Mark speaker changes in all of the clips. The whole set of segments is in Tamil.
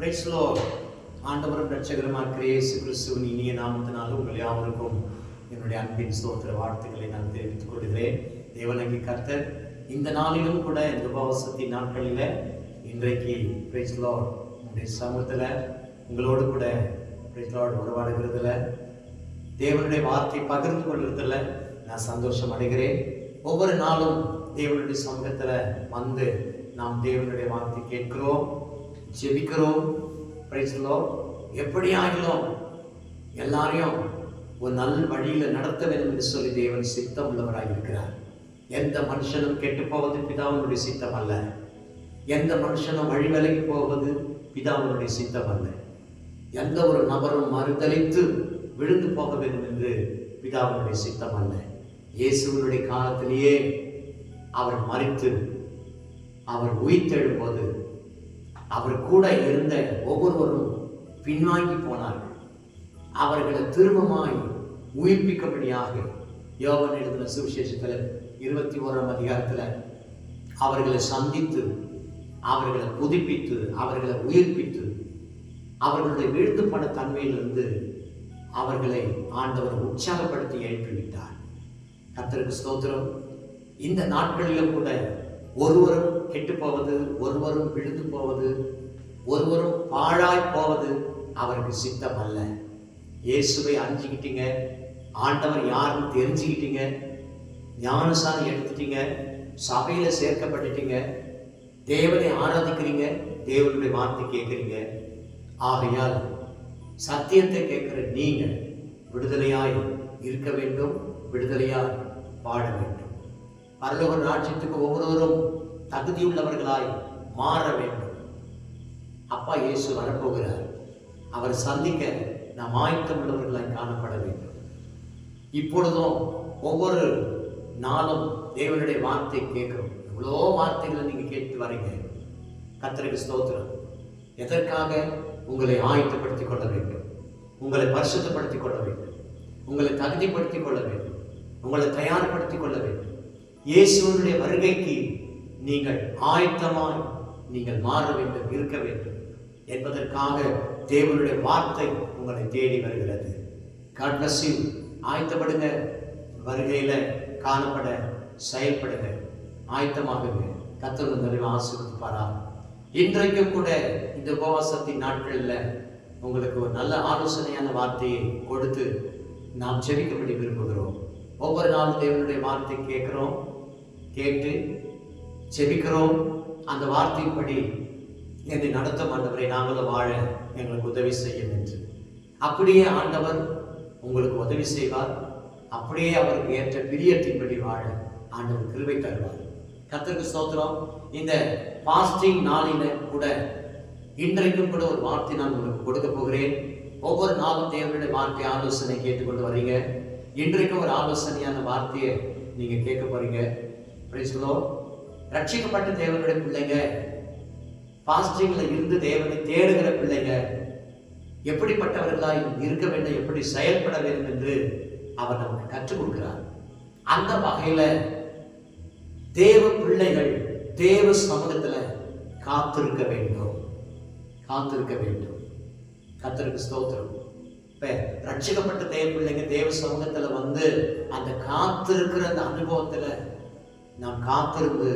Speaker 1: பிரைஸ்லோ ஆண்டவரும் ரட்சகரமாக கிரேசு கிறிஸ்துவின் இனிய நாமத்தினாலும் உங்கள் யாவருக்கும் என்னுடைய அன்பின் ஸ்தோத்திர வார்த்தைகளை நான் தெரிவித்துக் கொள்கிறேன். தேவனங்கி கர்த்தர் இந்த நாளிலும் கூட இந்த உபவாசத்தின் நாட்களில் இன்றைக்கு பிரைஸ்லோ உங்களுடைய சமூகத்தில் உங்களோடு கூட பிரைஸ்லோடு உறவாடுகிறதுல தேவனுடைய வார்த்தை பகிர்ந்து கொள்றதுல நான் சந்தோஷம் அடைகிறேன். ஒவ்வொரு நாளும் தேவனுடைய சமூகத்தில் வந்து நாம் தேவனுடைய வார்த்தை கேட்கிறோம். ஜெபிக்கிறோம். பிரைஸ்லோ எப்படி ஆகிலும் எல்லாரையும் ஒரு நல்ல வழியில் நடத்த வேண்டும் என்று சொல்லி தேவன் சித்தம் உள்ளவராக இருக்கிறார் எந்த மனுஷனும் கெட்டு போவது பிதாவினுடைய சித்தம் அல்ல எந்த மனுஷனும் வழி விலகி போவது பிதாவினுடைய சித்தம் அல்ல எந்த ஒரு நபரும் மறுதளித்து விழுந்து போக வேண்டும் என்று பிதாவினுடைய சித்தம் அல்ல இயேசுவினுடைய காலத்திலேயே அவர் மறித்து அவர் உயிர்த்தெழும்போது அவர் கூட இருந்த ஒவ்வொருவரும் பின்வாங்கி போனார்கள். அவர்களை திரும்பமாய் உயிர்ப்பிக்கும்படியாக யோகன் எழுதின சுவிசேஷத்தில் இருபத்தி ஓராம் அதிகாரத்தில் அவர்களை சந்தித்து அவர்களை புதுப்பித்து அவர்களை உயிர்ப்பித்து அவர்களுடைய வீழ்ந்து தன்மையிலிருந்து அவர்களை ஆண்டவர் உற்சாகப்படுத்தி எழுப்பிவிட்டார் கத்தருக்கு ஸ்தோத்திரம். இந்த நாட்களிலும் கூட ஒருவரும் கெட்டு போவது ஒருவரும் விழுந்து போவது ஒருவரும் பாழாய் போவது அவருக்கு சித்தம் அல்ல இயேசுவை அஞ்சிக்கிட்டீங்க ஆண்டவர் யாருன்னு தெரிஞ்சுக்கிட்டீங்க ஞானசாரம் எடுத்துட்டீங்க சபையில சேர்க்கப்பட்டுட்டீங்க தேவனை ஆராதிக்கிறீங்க தேவனுடைய வார்த்தை கேட்குறீங்க. ஆகையால் சத்தியத்தை கேட்குற நீங்கள் விடுதலையாய் இருக்க வேண்டும் விடுதலையாய் பாட வேண்டும். பரலோக ராட்சியத்துக்கு ஒவ்வொருவரும் தகுதியுள்ளவர்களாய் மாற வேண்டும். அப்பா இயேசு வரப்போகிறார். அவர் சந்திக்க நாம் ஆயத்தம் உள்ளவர்களாய் காணப்பட வேண்டும். இப்பொழுதும் ஒவ்வொரு நாளும் தேவனுடைய வார்த்தை கேட்கிறோம். எவ்வளோ வார்த்தைகளை நீங்கள் கேட்டு வரீங்க. கத்திரிக்கு ஸ்தோத்திரம். எதற்காக உங்களை ஆயத்தப்படுத்திக் கொள்ள வேண்டும்? உங்களை பரிசுத்தப்படுத்திக் கொள்ள வேண்டும். உங்களை தகுதிப்படுத்திக் கொள்ள வேண்டும். உங்களை தயார்படுத்திக் கொள்ள வேண்டும். இயேசுவனுடைய வருகைக்கு நீங்கள் ஆயத்தமாய் நீங்கள் மாற வேண்டும் இருக்க வேண்டும் என்பதற்காக தேவனுடைய வார்த்தை உங்களை தேடி வருகிறது. God ஆயத்தப்படுங்க. வருகையில் காணப்பட செயல்படுங்க. ஆயத்தமாகுங்க. கத்தர் நிறைவு ஆசீர்வதிப்பாரா இன்றைக்கும் கூட இந்த உபவாசத்தின் நாட்களில் உங்களுக்கு ஒரு நல்ல ஆலோசனையான வார்த்தையை கொடுத்து நாம் செவிக்கப்படி விரும்புகிறோம். ஒவ்வொரு நாளும் தேவனுடைய வார்த்தை கேட்குறோம். கேட்டு செபிக்கிறோம். அந்த வார்த்தையின்படி என்னை நடத்தும் ஆண்டவரை நாங்களும் வாழ எங்களுக்கு உதவி செய்யும் என்று. அப்படியே ஆண்டவர் உங்களுக்கு உதவி செய்வார். அப்படியே அவருக்கு ஏற்ற பிரியத்தின்படி வாழ ஆண்டவர் கிருபை தருவார். கத்திற்கு சோத்திரம் இந்த பாஸ்டிங் நாளில கூட இன்றைக்கும் கூட ஒரு வார்த்தை நான் உங்களுக்கு கொடுக்க போகிறேன். ஒவ்வொரு நாளும் தேவனுடைய வார்த்தை ஆலோசனை கேட்டுக்கொண்டு வர்றீங்க இன்றைக்கும் ஒரு ஆலோசனையான வார்த்தையை நீங்கள் கேட்க போறீங்க. ரட்சிக்கப்பட்ட தேவனுடைய பிள்ளைங்க பாசிட்டிவ்ல இருந்து தேவனை தேடுகிற பிள்ளைங்க எப்படிப்பட்டவர்களாய் இருக்க வேண்டும் எப்படி செயல்பட வேண்டும் என்று அவர் நமக்கு கற்றுக் கொடுக்கிறார். அந்த வகையில தேவ பிள்ளைகள் தேவ சமூகத்தில் காத்திருக்க வேண்டும். காத்திருக்க வேண்டும். கத்தருக்கு ஸ்தோத்திரம். இப்போ ரட்சிக்கப்பட்ட தேவ பிள்ளைங்க தேவ சமூகத்தில் வந்து அந்த காத்திருக்கிற அந்த அனுபவத்தில் நாம் காத்திருந்து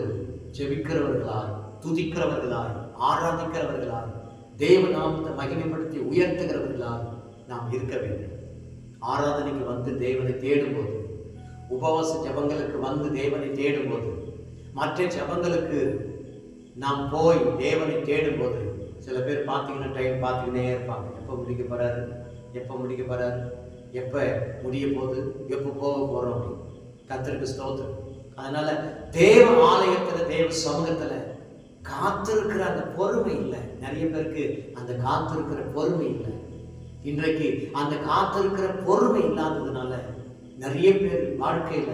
Speaker 1: ஜெபிக்கிறவர்களாய் துதிக்கிறவர்களாய் ஆராதிக்கிறவர்களாய் தேவ நாமத்தை மகிமைப்படுத்தி உயர்த்துகிறவர்களாய் நாம் இருக்க வேண்டும். ஆராதனைக்கு வந்து தேவனை தேடும்போது உபவாச ஜபங்களுக்கு வந்து தேவனை தேடும்போது மற்ற ஜபங்களுக்கு நாம் போய் தேவனை தேடும்போது சில பேர் பார்த்தீங்கன்னா டைம் பார்த்துக்கினே இருப்பாங்க. எப்போ முடிக்க போகிறாரு எப்போ முடிக்க போகிறாரு எப்போ முடிய போகுது? எப்போ போக போகிறோம் அப்படின்னு. கத்திருக்கு ஸ்தோத்திரம். அதனால தேவ ஆலயத்துல தேவ சமூகத்துல காத்திருக்கிற அந்த பொறுமை இல்லை. நிறைய பேருக்கு அந்த காத்திருக்கிற பொறுமை இல்லை. இன்றைக்கு அந்த காத்திருக்கிற பொறுமை இல்லாததுனால நிறைய பேர் வாழ்க்கையில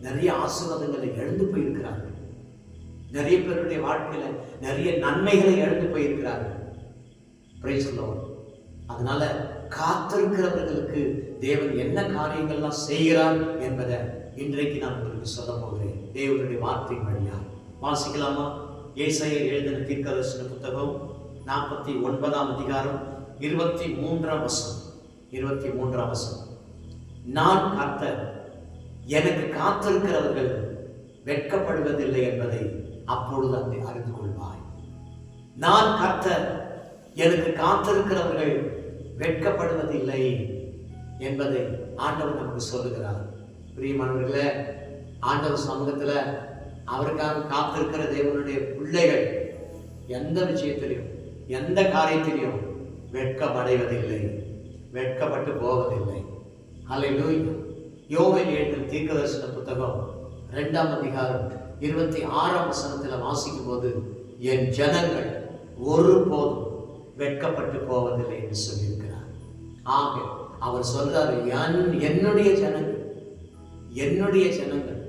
Speaker 1: நிறைய ஆசீர்வாதங்களை இழந்து போயிருக்கிறார்கள். நிறைய பேருடைய வாழ்க்கையில நிறைய நன்மைகளை இழந்து போயிருக்கிறார்கள். அதனால காத்திருக்கிறவர்களுக்கு தேவன் என்ன காரியங்கள்லாம் செய்கிறார் என்பதை இன்றைக்கு நான் உங்களுக்கு சொல்ல போகிறேன் தேவனுடைய வார்த்தை வழியாக வாசிக்கலாமா? ஏசாயர் எழுதின தீர்க்கதர்சன புத்தகம் நாற்பத்தி ஒன்பதாம் அதிகாரம் இருபத்தி மூன்றாம் வசம் இருபத்தி மூன்றாம் வசம் நான் கர்த்தர் எனக்கு காத்திருக்கிறவர்கள் வெட்கப்படுவதில்லை என்பதை அப்பொழுது அங்கே அறிந்து கொள்வாய். நான் கர்த்தர் எனக்கு காத்திருக்கிறவர்கள் வெட்கப்படுவதில்லை என்பதை ஆண்டவர் நமக்கு சொல்லுகிறார். பிரியமானவர்களே ஆண்டவர் சமூகத்துல அவருக்காக காத்திருக்கிற தேவனுடைய பிள்ளைகள் எந்த விஷயத்திலையும் எந்த காரியத்திலையும் வெட்கமடைவதில்லை. வெட்கப்பட்டு போவதில்லை. அல்லேலூயா யோவேல் எழுதின தீர்க்கதரிசன புத்தகம் ரெண்டாம் அதிகாரம் இருபத்தி ஆறாம் வசனத்தில் வாசிக்கும் போது என் ஜனங்கள் ஒருபோதும் வெட்கப்பட்டு போவதில்லை என்று சொல்லியிருக்கிறார். ஆக அவர் சொல்றாரு என் என்னுடைய ஜனங்கள் என்னுடைய ஜனங்கள்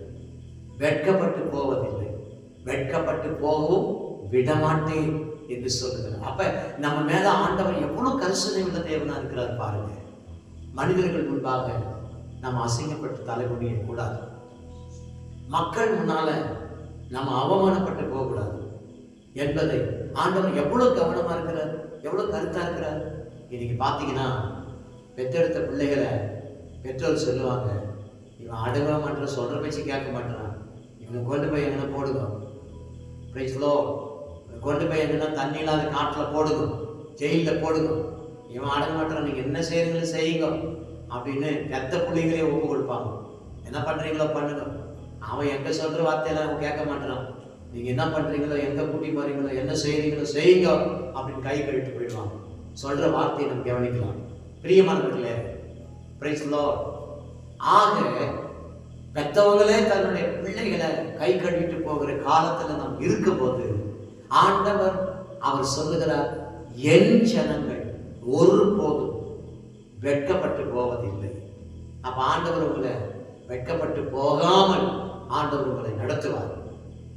Speaker 1: வெட்கப்பட்டு போவதில்லை. வெட்கப்பட்டு போகவும் விடமாட்டேன் என்று சொல்லுகிறார். அப்ப நம்ம மேல ஆண்டவர் எவ்வளவு கரிசனை உள்ள தேவனா இருக்கிறார் பாருங்க. மனிதர்கள் முன்பாக நம்ம அசிங்கப்பட்டு தலைமுடிய கூடாது மக்கள் முன்னால நம்ம அவமானப்பட்டு போகக்கூடாது என்பதை ஆண்டவர் எவ்வளவு கவனமா இருக்கிறார் எவ்வளவு கருத்தா இருக்கிறார். இன்னைக்கு பார்த்தீங்கன்னா பெற்றெடுத்த பிள்ளைகளை பெற்றோர் சொல்லுவாங்க இவன் அடங்க மாட்டான் சொல்கிற பேச்சு கேட்க மாட்டான். இவனை கொண்டு போய் எங்கன்னா போடுங்க. பிரைஸ்லோ கொண்டு போய் எங்கன்னா தண்ணி இல்லாத காட்டில் போடுங்க. ஜெயிலில் போடுங்க. இவன் அடங்க மாட்டான் நீங்கள் என்ன செய்யறீங்களோ செய்யுங்க. அப்படின்னு பெத்த பிள்ளைங்களே ஒப்பு கொடுப்பாங்க. என்ன பண்ணுறீங்களோ பண்ணுங்க. அவன் எங்கே சொல்கிற வார்த்தையெல்லாம் அவன் கேட்க மாட்டான். நீங்கள் என்ன பண்ணுறீங்களோ எங்கே கூட்டி போகிறீங்களோ என்ன செய்கிறீங்களோ செய்யுங்க அப்படின்னு கை கழிட்டு போயிடுவாங்க. சொல்கிற வார்த்தையை நம்ம கவனிக்கலாம். பிரியமானவர்களே பிரைஸ்லோ ஆக பெத்தவங்களே தன்னுடைய பிள்ளைகளை கை கழுவிட்டு போகிற காலத்தில் நாம் இருக்கும்போது ஆண்டவர் அவர் சொல்லுகிறார் என் ஜனங்கள் ஒருபோதும் வெட்கப்பட்டு போவதில்லை. அப்போ ஆண்டவர் உங்களை வெட்கப்பட்டு போகாமல் ஆண்டவர் உங்களை நடத்துவார்.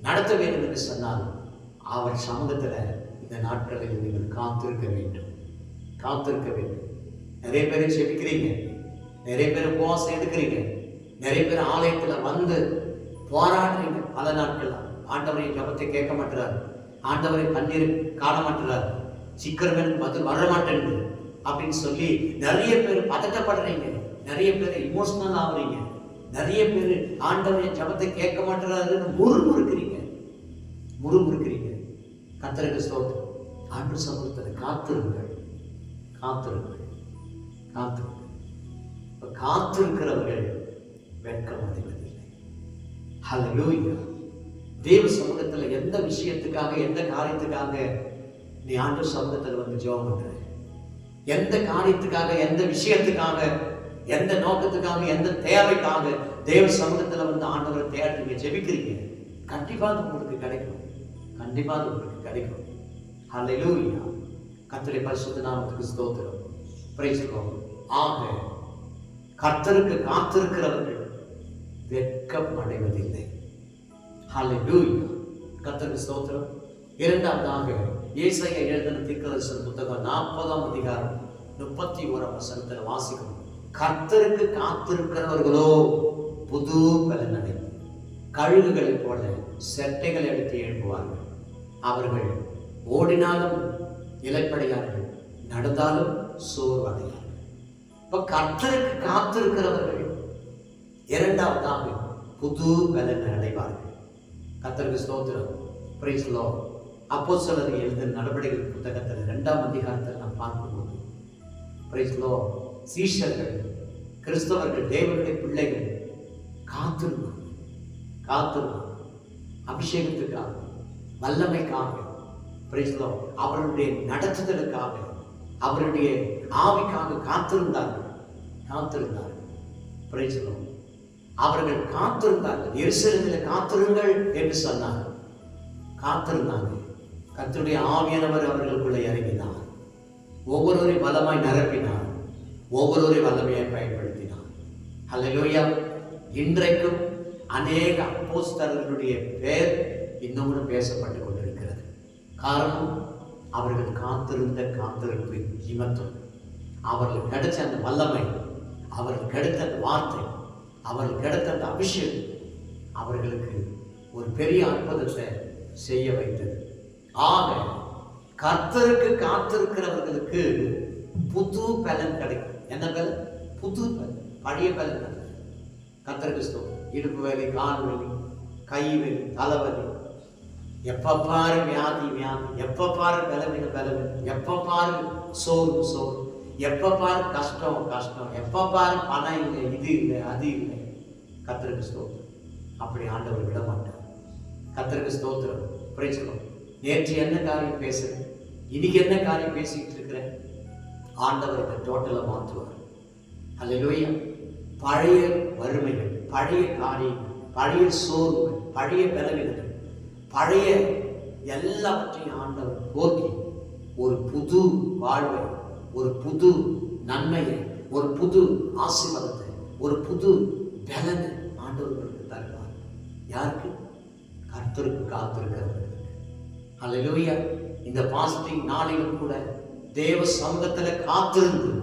Speaker 1: நடத்த வேண்டும் என்று சொன்னால் அவர் சமூகத்தில் இந்த நாட்களில் நீங்கள் காத்திருக்க வேண்டும். காத்திருக்க வேண்டும். நிறைய பேர் செபிக்கிறீங்க நிறைய பேர் உபவாசம் எடுக்கிறீங்க. நிறைய பேர் ஆலயத்தில் வந்து போராடுறீங்க. பல நாட்கள் ஆண்டவரின் ஜபத்தை கேட்க மாட்டுறாரு ஆண்டவரை கண்ணீர் காண மாட்டுறாரு சீக்கிரம் எனக்கு பதில் வர மாட்டேன் அப்படின்னு சொல்லி நிறைய பேர் பதட்டப்படுறீங்க. நிறைய பேர் இமோஷனல் ஆகுறீங்க. நிறைய பேர் ஆண்டவரின் ஜபத்தை கேட்க மாட்டுறாருன்னு முறுமுறுக்கிறீங்க. முறுமுறுக்கிறீங்க. கத்தருக்கு ஸ்தோத்திரம். ஆண்டு சமூகத்தில் காத்திருங்கள். காத்திருங்கள். காத்திருங்கள். காத்திருக்கிறவர்கள் வெட்கம் அடைவதில்லை ஹalleluya தேவ சமூகத்துல எந்த விஷயத்துக்காக எந்த காரியத்துக்காக நீ ஆண்டு சமூகத்தில் வந்து ஜெபம் பண்ற? எந்த காரியத்துக்காக எந்த விஷயத்துக்காக எந்த நோக்கத்துக்காக எந்த தேவைக்காக தேவ சமூகத்தில் வந்து ஆண்டவரை தேடுறீங்க ஜெபிக்கிறீங்க? கண்டிப்பாக அது உங்களுக்கு கிடைக்கும். கண்டிப்பாக அது உங்களுக்கு கிடைக்கும். ஹalleluya கத்திரை பரிசுத்த நாமத்துக்கு ஸ்தோத்திரம். பிரைஸ் ஆக கர்த்தருக்கு காத்திருக்கிறவர்கள் வெட்கம் அடைவதில்லை கர்த்தருக்கு ஸ்தோத்திரம். இரண்டாவதாக ஏசாயா எழுதின தீர்க்கதரிசன புத்தகம் நாற்பதாம் அதிகாரம் முப்பத்தி ஓராம் வசனத்தில் வாசிக்கணும். கர்த்தருக்கு காத்திருக்கிறவர்களோ புது பலனடை. கழுகுகளைப் போல செட்டைகளை எடுத்து எழுப்புவார்கள் அவர்கள் ஓடினாலும் இலைப்படையார்கள். நடந்தாலும் சோர்வடையார்கள் இப்போ கர்த்தருக்கு காத்திருக்கிறவர்கள் இரண்டாவதாக புது பலன் அடைவார்கள். கர்த்தருக்கு ஸ்தோத்திரம். பிரைஸ் லோ அப்போ சிலர் எழுதின நடவடிக்கை புத்தகத்தில் ரெண்டாம் அதிகாரத்தில் நாம் பார்க்கும்போது பிரைஸ்லோ சீஷர்கள் கிறிஸ்தவர்கள் தேவனுடைய பிள்ளைகள் காத்திருக்கும். காத்திருக்கும். அபிஷேகத்துக்காக வல்லமைக்காக பிரைஸ்லோ அவருடைய நடத்துதலுக்காக அவருடைய ஆவிக்காக காத்திருந்தார்கள். காத்திருந்தார்கள். பிரயோஜனம் அவர்கள் காத்திருந்தார்கள். எரிசலத்தில் காத்திருங்கள் என்று சொன்னார்கள். காத்திருந்தாங்க கத்துடைய ஆவியானவர் அவர்களுக்குள்ளே இறங்கினார். ஒவ்வொருவரை பலமாய் நிரப்பினார். ஒவ்வொருவரை வல்லமையாய் பயன்படுத்தினார். அல்லையோயா இன்றைக்கும் அநேக அப்போஸ்தலர்களுடைய பெயர் இன்னமும் பேசப்பட்டு கொண்டிருக்கிறது. காரணம் அவர்கள் காத்திருந்த காத்திருப்பு நிமித்தம். அவர்கள் கிடைச்ச அந்த வல்லமை அவர்கள் கிடைத்த அந்த வார்த்தை அவர்கள் கிடைத்த அந்த அபிஷேகம் அவர்களுக்கு ஒரு பெரிய அற்புதத்தை செய்ய வைத்தது. ஆக கர்த்தருக்கு காத்திருக்கிறவர்களுக்கு புது பலன் கிடைக்கும். என்ன பலன்? புது பலன். பழைய பலன் அல்ல கர்த்தருக்கு இடுப்பு வலி கால் வலி கை வலி தலைவலி எப்போ பாரு வியாதி வியாதி. எப்போ பாரு பலவீன பலவீனம். எப்போ பாரு சோறு சோறு எப்போ பாரு கஷ்டம் கஷ்டம். எப்போ பாரு பணம் இல்லை இது இல்லை அது இல்லை. கத்திரக்கு ஸ்தோத்திரம். அப்படி ஆண்டவர் விட மாட்டார் கத்திரக்கு ஸ்தோத்திரம். பிரைச்சலம் நேற்று என்ன காரியம் பேசுகிறேன் இன்னைக்கு என்ன காரியம் பேசிக்கிட்டு இருக்கிறேன்? ஆண்டவர் இதை டோட்டலாக மாற்றுவார் அல்லேலூயா பழைய வறுமைகள் பழைய காரியங்கள் பழைய சோர்வுகள் பழைய பலவீனங்கள் பழைய எல்லாவற்றையும் ஆண்டவர் போக்கி ஒரு புது வாழ்வை ஒரு புது நன்மையை ஒரு புது ஆசீர்வாதத்தை ஒரு புது பலனை ஆண்டவர்களுக்கு தருவார். யாருக்கு? கர்த்தருக்கு காத்திருக்கிறவர்களுக்கு. அல்லேலூயா இந்த பாசிட்டிவ் நாளிலும் கூட தேவ சமூகத்தில் காத்திருந்து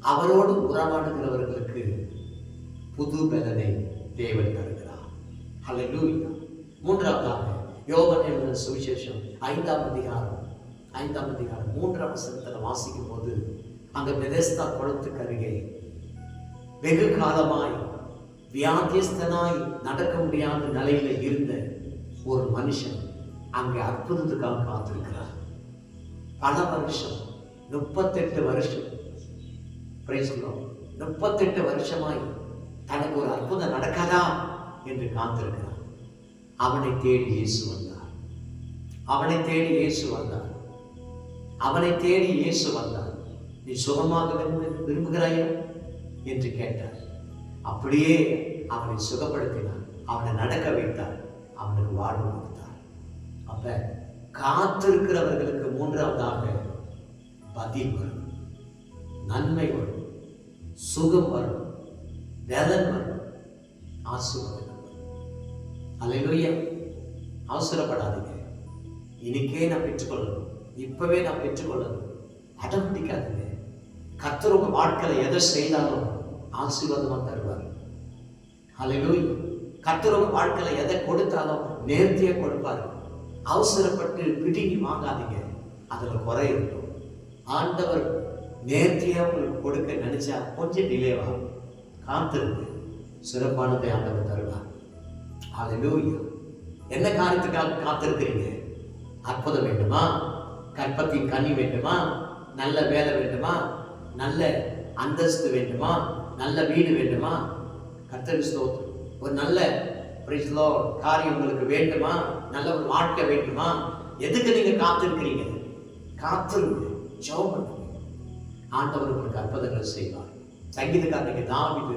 Speaker 1: அவரோடு உறவாடுகிறவர்களுக்கு புது பலனை தேவன் தருகிறார். அல்லேலூயா மூன்றாவதாக யோகன் எழுதின சுவிசேஷம் ஐந்தாம் அதிகாரம் ஐந்தாம் அதிகாரம் மூன்றாம் வசனத்தில் வாசிக்கும் போது அந்த பெதேஸ்தா குளத்துக்கு அருகே வெகு காலமாய் வியாதியஸ்தனாய் நடக்க முடியாத நிலையில இருந்த ஒரு மனுஷன் அங்கே அற்புதத்துக்காக காத்திருக்கிறார். பல வருஷம் முப்பத்தெட்டு வருஷம் praise முப்பத்தெட்டு வருஷமாய் தனக்கு ஒரு அற்புதம் நடக்காதா என்று காத்திருக்கிறார். அவனை தேடி இயேசு வந்தார். அவனை தேடி இயேசு வந்தார். அவனை தேடி இயேசு வந்தார். நீ சுகமாக விரும்பு விரும்புகிறாயா? என்று கேட்டார். அப்படியே அவனை சுகப்படுத்தினார் அவனை நடக்க வைத்தார். அவனுக்கு வாழ்வு கொடுத்தார். அப்ப காத்திருக்கிறவர்களுக்கு மூன்றாவதாக பதில் வரும். நன்மை வரும். சுகம் வரும். வேதன் வரும். ஆசீர்வாதம் வரும். அவசரப்படாதீங்க. இன்னைக்கே நான் பெற்றுக்கொள்ளணும். இப்பவே நான் பெற்றுக்கொள்ளணும். அடம் பிடிக்காதுங்க. கர்த்தர் உங்க வாழ்க்கையில எதை செய்தாலும் ஆசீர்வாதமா தருவார். அல்லேலூயா கத்தர் உங்க வாழ்க்கையில எதை கொடுத்தாலும் நேர்த்தியா கொடுப்பார். அவசரப்பட்டு பிடிங்கி வாங்காதீங்க. அதுல குறை இருக்கும் ஆண்டவர் நேர்த்தியா உங்களுக்கு கொடுக்க நினைச்சா கொஞ்சம் டிலேவாகும் காத்திருந்து சிறப்பானதை ஆண்டவர் தருவார். ஹalleluya என்ன காரியத்துக்காக காத்திருக்கிறீங்க? அற்புதம் வேண்டுமா? கற்பத்தின் கனி வேண்டுமா? நல்ல வேலை வேண்டுமா? நல்ல அந்தஸ்து வேண்டுமா? நல்ல வீடு வேண்டுமா? கர்த்தர் ஸ்தோத்திரம். ஒரு நல்ல பிரிஜ்லோ காரியம் உங்களுக்கு வேண்டுமா? நல்ல ஒரு வாழ்க்கை வேண்டுமா? எதுக்கு நீங்கள் காத்திருக்கிறீங்க? காத்திருங்க ஜெபம் பண்ணுங்க. ஆண்டவர் உங்களுக்கு அற்புதங்களை செய்வார். சங்கீதக்காரனுக்கு தாவிது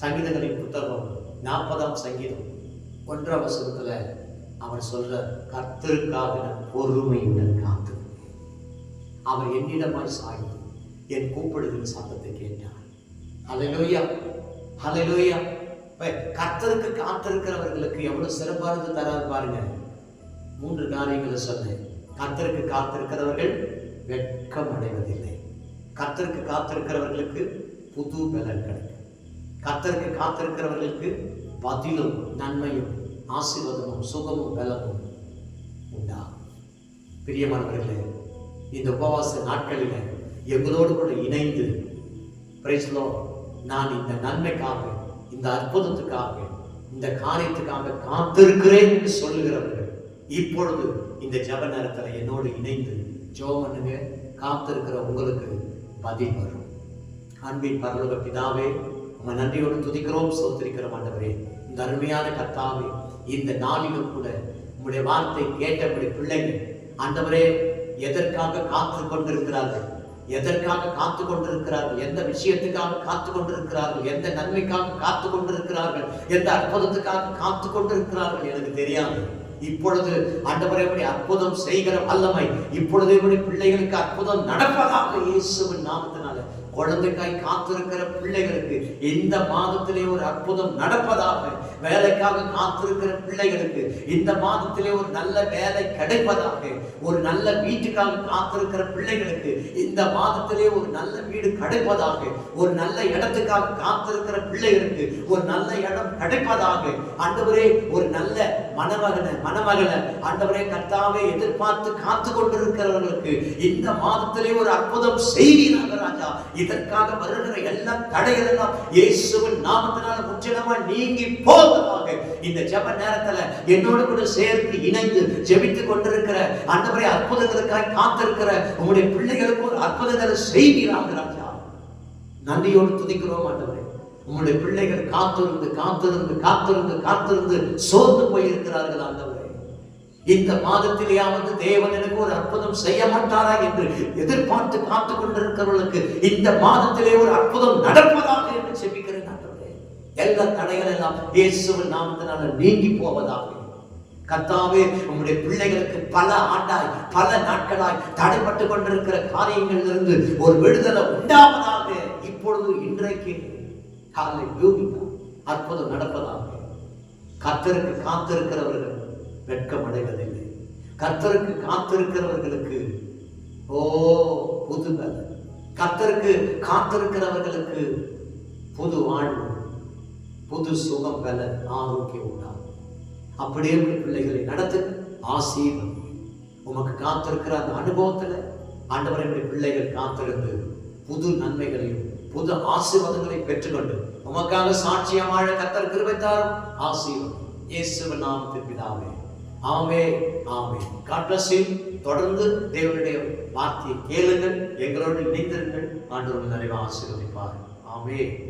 Speaker 1: சங்கீதங்களின் புத்தகம் நாற்பதாம் சங்கீதம் ஒன்றாம் வசனத்துல அவர் சொல்ற கர்த்தருக்காக நான் பொறுமையுடன் காத்து அவர் என்னிடமாய் சாய்ந்து என் கூப்பிடுதல் சத்தத்தை கேட்டார். அலையிலோயா அலையிலோயா கர்த்தருக்கு காத்திருக்கிறவர்களுக்கு எவ்வளவு சிறப்பானது தராது பாருங்க. மூன்று காரியங்களை சொன்னேன். கர்த்தருக்கு காத்திருக்கிறவர்கள் வெட்கம் அடைவதில்லை கர்த்தருக்கு காத்திருக்கிறவர்களுக்கு புது பலன் கிடைக்கும். கர்த்தருக்கு காத்திருக்கிறவர்களுக்கு பதிலும் நன்மையும் ஆசீர்வாதமும் சுகமும் பலமும் உண்டா? பிரியமானவர்களே இந்த உபவாச நாட்களில் எங்களோடு கூட இணைந்து பிரைஸ்லோ நான் இந்த நன்மைக்காக இந்த அற்புதத்துக்காக இந்த காரியத்துக்காக காத்திருக்கிறேன் என்று சொல்லுகிறவர்கள் இப்பொழுது இந்த ஜெப நேரத்தில் என்னோடு இணைந்து ஜெபம் பண்ணுங்க காத்திருக்கிற உங்களுக்கு பதில் வரும். அன்பின் பரலோக பிதாவே உங்க நன்றியோடு துதிக்கிறோம் சோத்திரிக்கிறோம் ஆண்டவரே. இந்த அருமையான கத்தாவே இந்த நாளிலும் கூட உங்களுடைய வார்த்தை கேட்டபடி பிள்ளைகள் ஆண்டவரே எதற்காக காத்து கொண்டிருக்கிறார்கள்? எதற்காக காத்து கொண்டிருக்கிறார்கள்? எந்த விஷயத்துக்காக காத்து கொண்டிருக்கிறார்கள்? எந்த நன்மைக்காக காத்து கொண்டிருக்கிறார்கள்? எந்த அற்புதத்துக்காக காத்து கொண்டிருக்கிறார்கள் எனக்கு தெரியாது. இப்பொழுது ஆண்டவரை எப்படி அற்புதம் செய்கிற வல்லமை இப்பொழுது இப்படி பிள்ளைகளுக்கு அற்புதம் நடப்பதாக இயேசுவின் நாமத்தினால குழந்தைக்காய் காத்திருக்கிற பிள்ளைகளுக்கு இந்த மாதத்திலே ஒரு அற்புதம் நடப்பதாக வேலைக்காக காத்திருக்கிற பிள்ளைகளுக்கு இந்த மாதத்திலே ஒரு நல்ல வேலை கிடைப்பதாக ஒரு நல்ல வீட்டுக்காக காத்திருக்கிற பிள்ளைகளுக்கு இந்த மாதத்திலே ஒரு நல்ல வீடு கிடைப்பதாக ஒரு நல்ல இடத்துக்காக காத்திருக்கிற பிள்ளைகளுக்கு ஒரு நல்ல இடம் கிடைப்பதாக. ஆண்டவரே ஒரு நல்ல மணமகனை மணமகளை ஆண்டவரே கர்த்தாவை எதிர்பார்த்து காத்து கொண்டிருக்கிறவர்களுக்கு இந்த மாதத்திலே ஒரு அற்புதம் செய்வீராக ராஜா. இதற்காக வருகிற எல்லா தடைகளெல்லாம் இயேசுவின் நாமத்தினால முற்றிலுமா நீங்கி போவதாக இந்த ஜப நேரத்துல என்னோட கூட சேர்ந்து இணைந்து ஜெபித்துக் கொண்டிருக்கிற ஆண்டவரே அற்புதங்களுக்காய் காத்திருக்கிற உங்களுடைய பிள்ளைகளுக்கு ஒரு அற்புதங்களை செய்வீராக ராஜா. நன்றியோடு துதிக்கிறோம் ஆண்டவரே. உங்களுடைய பிள்ளைகள் காத்திருந்து காத்திருந்து காத்திருந்து காத்திருந்து சோர்ந்து போயிருக்கிறார்கள் ஆண்டவர். இந்த மாதத்திலேயாவது தேவன் எனக்கு ஒரு அற்புதம் செய்ய மாட்டாரா என்று எதிர்பார்த்து காத்து கொண்டிருக்கிறவர்களுக்கு இந்த மாதத்திலே ஒரு அற்புதம் நடப்பதாக என்று செபிக்கிறேன் எல்லா தடைகள் எல்லாம் இயேசுவின் நாமத்தினால நீங்கி போவதாக. கத்தாவே உங்களுடைய பிள்ளைகளுக்கு பல ஆண்டாய் பல நாட்களாய் தடைப்பட்டு கொண்டிருக்கிற காரியங்களிலிருந்து ஒரு விடுதலை உண்டாவதாக இப்பொழுது இன்றைக்கு காலை அற்புதம் நடப்பதாக. கத்தருக்கு காத்திருக்கிறவர்கள் வெட்கமடைவதில்லை. கத்தருக்கு கர்த்தருக்கு காத்திருக்கிறவர்களுக்கு ஓ புது பலன் கர்த்தருக்கு காத்திருக்கிறவர்களுக்கு புது வாழ்வு புது சுகம் பல ஆரோக்கியம் உண்டாகும். அப்படியே பிள்ளைகளை நடத்து ஆசீர்வம் உமக்கு காத்திருக்கிற அந்த அனுபவத்தில் ஆண்டவரை பிள்ளைகள் காத்திருந்து புது நன்மைகளையும் புது ஆசீர்வாதங்களையும் பெற்றுக்கொண்டு உமக்காக சாட்சியம் வாழ கத்தர் கிருபைத்தாரும் ஆசீர்வாதம் இயேசுவ நாமத்தின் பிதாவே. ஆமே ஆமே. God தொடர்ந்து தேவனுடைய வார்த்தையை கேளுங்கள். எங்களோடு இணைந்திருங்கள். ஆண்டவர் நிறைவாக ஆசீர்வதிப்பார். ஆமே.